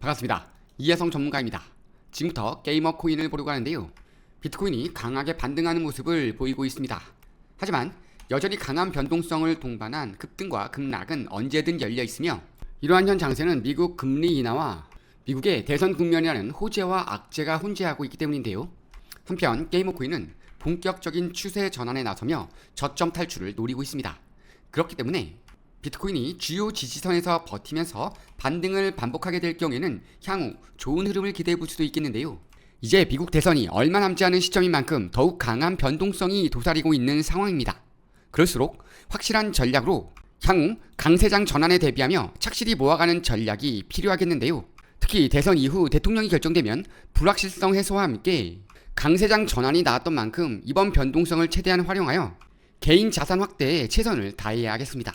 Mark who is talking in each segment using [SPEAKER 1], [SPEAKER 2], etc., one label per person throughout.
[SPEAKER 1] 반갑습니다. 이혜성 전문가입니다. 지금부터 게이머 코인을 보려고 하는데요. 비트코인이 강하게 반등하는 모습을 보이고 있습니다. 하지만 여전히 강한 변동성을 동반한 급등과 급락은 언제든 열려 있으며 이러한 현 장세는 미국 금리 인하와 미국의 대선 국면이라는 호재와 악재가 혼재하고 있기 때문인데요. 한편 게이머 코인은 본격적인 추세 전환에 나서며 저점 탈출을 노리고 있습니다. 그렇기 때문에 비트코인이 주요 지지선에서 버티면서 반등을 반복하게 될 경우에는 향후 좋은 흐름을 기대해 볼 수도 있겠는데요. 이제 미국 대선이 얼마 남지 않은 시점인 만큼 더욱 강한 변동성이 도사리고 있는 상황입니다. 그럴수록 확실한 전략으로 향후 강세장 전환에 대비하며 착실히 모아가는 전략이 필요하겠는데요. 특히 대선 이후 대통령이 결정되면 불확실성 해소와 함께 강세장 전환이 나왔던 만큼 이번 변동성을 최대한 활용하여 개인 자산 확대에 최선을 다해야 하겠습니다.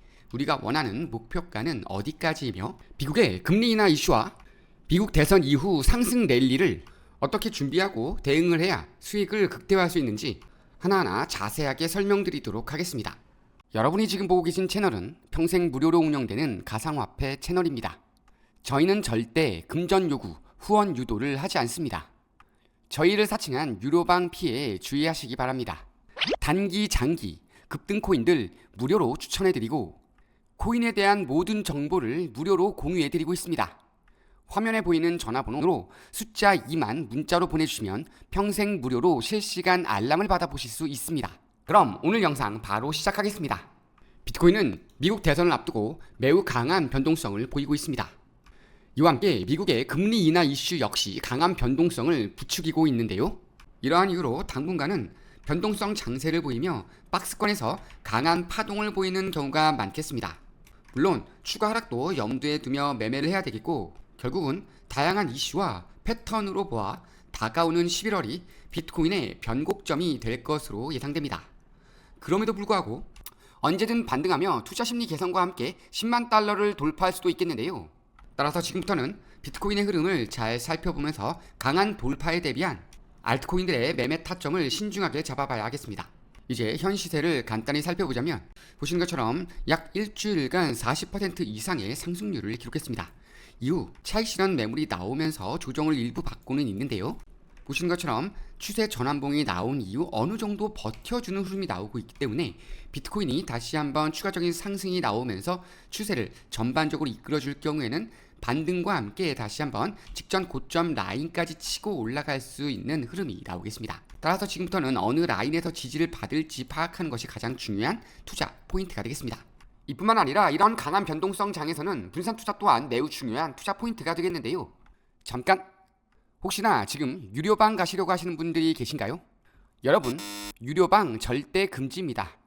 [SPEAKER 1] 우리가 원하는 목표가는 어디까지이며 미국의 금리 인하 이슈와 미국 대선 이후 상승 랠리를 어떻게 준비하고 대응을 해야 수익을 극대화할 수 있는지 하나하나 자세하게 설명드리도록 하겠습니다. 여러분이 지금 보고 계신 채널은 평생 무료로 운영되는 가상화폐 채널입니다. 저희는 절대 금전 요구, 후원 유도를 하지 않습니다. 저희를 사칭한 유료방 피해에 주의하시기 바랍니다. 단기, 장기, 급등 코인들 무료로 추천해드리고 코인에 대한 모든 정보를 무료로 공유해드리고 있습니다. 화면에 보이는 전화번호로 숫자 2만 문자로 보내주시면 평생 무료로 실시간 알람을 받아보실 수 있습니다. 그럼 오늘 영상 바로 시작하겠습니다. 비트코인은 미국 대선을 앞두고 매우 강한 변동성을 보이고 있습니다. 이와 함께 미국의 금리 인하 이슈 역시 강한 변동성을 부추기고 있는데요. 이러한 이유로 당분간은 변동성 장세를 보이며 박스권에서 강한 파동을 보이는 경우가 많겠습니다. 물론 추가 하락도 염두에 두며 매매를 해야 되겠고 결국은 다양한 이슈와 패턴으로 보아 다가오는 11월이 비트코인의 변곡점이 될 것으로 예상됩니다. 그럼에도 불구하고 언제든 반등하며 투자 심리 개선과 함께 10만 달러를 돌파할 수도 있겠는데요. 따라서 지금부터는 비트코인의 흐름을 잘 살펴보면서 강한 돌파에 대비한 알트코인들의 매매 타점을 신중하게 잡아봐야 하겠습니다. 이제 현 시세를 간단히 살펴보자면 보시는 것처럼 약 일주일간 40% 이상의 상승률을 기록했습니다. 이후 차익 실현 매물이 나오면서 조정을 일부 받고는 있는데요. 보시는 것처럼 추세 전환봉이 나온 이후 어느 정도 버텨주는 흐름이 나오고 있기 때문에 비트코인이 다시 한번 추가적인 상승이 나오면서 추세를 전반적으로 이끌어줄 경우에는 반등과 함께 다시 한번 직전 고점 라인까지 치고 올라갈 수 있는 흐름이 나오겠습니다. 따라서 지금부터는 어느 라인에서 지지를 받을지 파악하는 것이 가장 중요한 투자 포인트가 되겠습니다. 이뿐만 아니라 이런 강한 변동성 장에서는 분산 투자 또한 매우 중요한 투자 포인트가 되겠는데요. 잠깐 혹시나 지금 유료방 가시려고 하시는 분들이 계신가요? 여러분, 유료방 절대 금지입니다.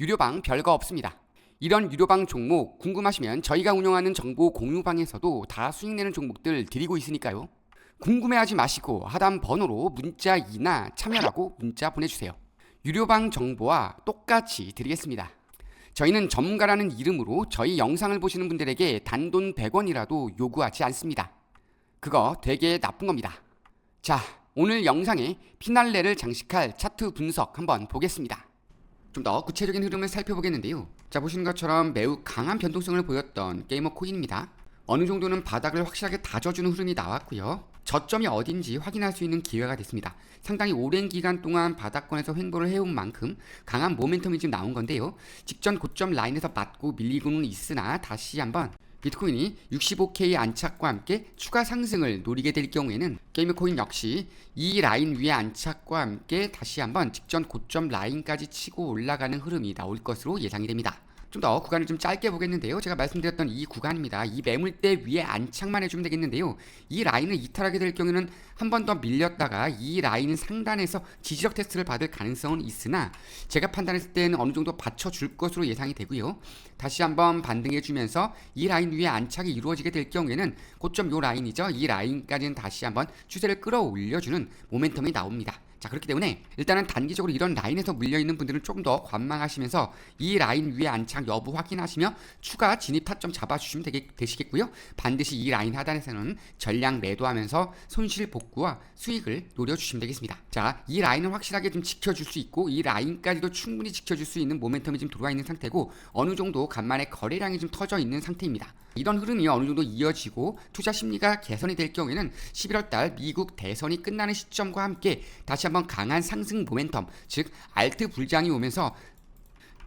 [SPEAKER 1] 유료방 별거 없습니다. 이런 유료방 종목 궁금하시면 저희가 운영하는 정보 공유방에서도 다 수익 내는 종목들 드리고 있으니까요. 궁금해하지 마시고 하단 번호로 문자 2나 참여라고 문자 보내주세요. 유료방 정보와 똑같이 드리겠습니다. 저희는 전문가라는 이름으로 저희 영상을 보시는 분들에게 단돈 100원이라도 요구하지 않습니다. 그거 되게 나쁜 겁니다. 자, 오늘 영상에 피날레를 장식할 차트 분석 한번 보겠습니다. 좀 더 구체적인 흐름을 살펴보겠는데요. 자, 보시는 것처럼 매우 강한 변동성을 보였던 게이머 코인입니다. 어느 정도는 바닥을 확실하게 다져주는 흐름이 나왔고요. 저점이 어딘지 확인할 수 있는 기회가 됐습니다. 상당히 오랜 기간 동안 바닥권에서 횡보를 해온 만큼 강한 모멘텀이 지금 나온 건데요. 직전 고점 라인에서 맞고 밀리고는 있으나 다시 한번 비트코인이 65K 안착과 함께 추가 상승을 노리게 될 경우에는 게이머코인 역시 이 라인 위에 안착과 함께 다시 한번 직전 고점 라인까지 치고 올라가는 흐름이 나올 것으로 예상이 됩니다. 좀 더 구간을 좀 짧게 보겠는데요. 제가 말씀드렸던 이 구간입니다. 이 매물대 위에 안착만 해주면 되겠는데요. 이 라인을 이탈하게 될 경우에는 한 번 더 밀렸다가 이 라인 상단에서 지지력 테스트를 받을 가능성은 있으나 제가 판단했을 때는 어느 정도 받쳐줄 것으로 예상이 되고요. 다시 한번 반등해주면서 이 라인 위에 안착이 이루어지게 될 경우에는 고점 요 라인이죠. 이 라인까지는 다시 한번 추세를 끌어올려주는 모멘텀이 나옵니다. 자 그렇기 때문에 일단은 단기적으로 이런 라인에서 물려있는 분들은 조금 더 관망하시면서 이 라인 위에 안착 여부 확인하시며 추가 진입 타점 잡아주시면 되게, 되시겠고요. 반드시 이 라인 하단에서는 전량 매도하면서 손실 복구와 수익을 노려주시면 되겠습니다. 자이 라인을 확실하게 좀 지켜줄 수 있고 이 라인까지도 충분히 지켜줄 수 있는 모멘텀이 지금 들어와 있는 상태고 어느 정도 간만에 거래량이 좀 터져 있는 상태입니다. 이런 흐름이 어느 정도 이어지고 투자 심리가 개선이 될 경우에는 11월 달 미국 대선이 끝나는 시점과 함께 다시 한번 강한 상승 모멘텀, 즉 알트 불장이 오면서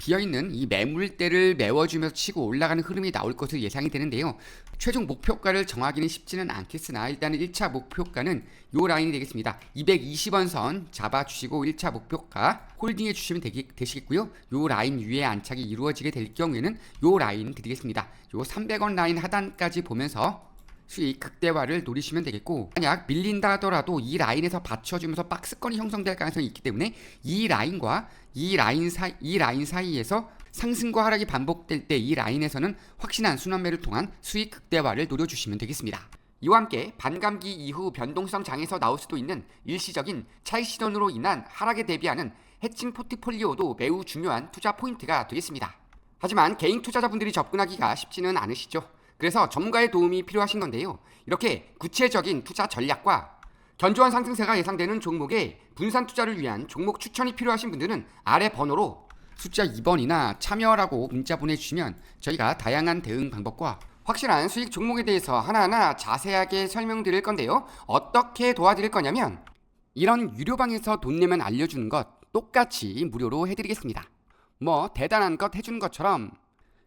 [SPEAKER 1] 비어있는 이 매물대를 메워주면서 치고 올라가는 흐름이 나올 것으로 예상이 되는데요. 최종 목표가를 정하기는 쉽지는 않겠으나 일단은 1차 목표가는 요 라인이 되겠습니다. 220원 선 잡아주시고 1차 목표가 홀딩해 주시면 되기, 되시겠고요. 요 라인 위에 안착이 이루어지게 될 경우에는 요 라인 드리겠습니다. 요 300원 라인 하단까지 보면서 수익 극대화를 노리시면 되겠고 만약 밀린다 하더라도 이 라인에서 받쳐주면서 박스권이 형성될 가능성이 있기 때문에 이 라인과 이 라인 사이 이 라인 사이에서 상승과 하락이 반복될 때 이 라인에서는 확신한 순환매를 통한 수익 극대화를 노려주시면 되겠습니다. 이와 함께 반감기 이후 변동성 장에서 나올 수도 있는 일시적인 차익 실현으로 인한 하락에 대비하는 해칭 포트폴리오도 매우 중요한 투자 포인트가 되겠습니다. 하지만 개인 투자자분들이 접근하기가 쉽지는 않으시죠. 그래서 전문가의 도움이 필요하신 건데요. 이렇게 구체적인 투자 전략과 견조한 상승세가 예상되는 종목에 분산 투자를 위한 종목 추천이 필요하신 분들은 아래 번호로 숫자 2번이나 참여라고 문자 보내주시면 저희가 다양한 대응 방법과 확실한 수익 종목에 대해서 하나하나 자세하게 설명드릴 건데요. 어떻게 도와드릴 거냐면 이런 유료방에서 돈 내면 알려주는 것 똑같이 무료로 해드리겠습니다. 뭐 대단한 것 해주는 것처럼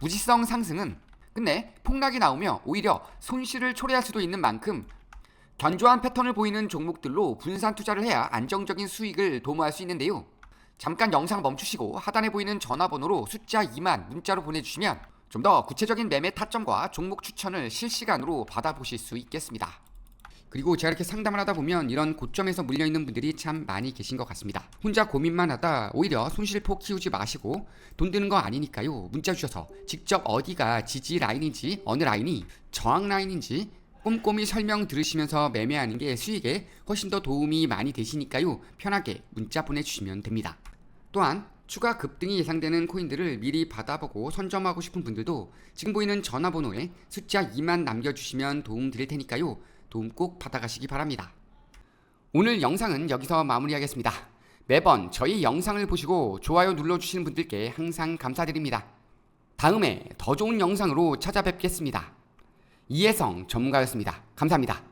[SPEAKER 1] 무지성 상승은 근데 폭락이 나오며 오히려 손실을 초래할 수도 있는 만큼 견조한 패턴을 보이는 종목들로 분산 투자를 해야 안정적인 수익을 도모할 수 있는데요. 잠깐 영상 멈추시고 하단에 보이는 전화번호로 숫자 2만 문자로 보내주시면 좀 더 구체적인 매매 타점과 종목 추천을 실시간으로 받아보실 수 있겠습니다. 그리고 제가 이렇게 상담을 하다 보면 이런 고점에서 물려있는 분들이 참 많이 계신 것 같습니다. 혼자 고민만 하다 오히려 손실포 키우지 마시고 돈 드는 거 아니니까요. 문자 주셔서 직접 어디가 지지 라인인지 어느 라인이 저항 라인인지 꼼꼼히 설명 들으시면서 매매하는 게 수익에 훨씬 더 도움이 많이 되시니까요. 편하게 문자 보내주시면 됩니다. 또한 추가 급등이 예상되는 코인들을 미리 받아보고 선점하고 싶은 분들도 지금 보이는 전화번호에 숫자 2만 남겨주시면 도움 드릴 테니까요. 도움 꼭 받아가시기 바랍니다. 오늘 영상은 여기서 마무리하겠습니다. 매번 저희 영상을 보시고 좋아요 눌러주시는 분들께 항상 감사드립니다. 다음에 더 좋은 영상으로 찾아뵙겠습니다. 이혜성 전문가였습니다. 감사합니다.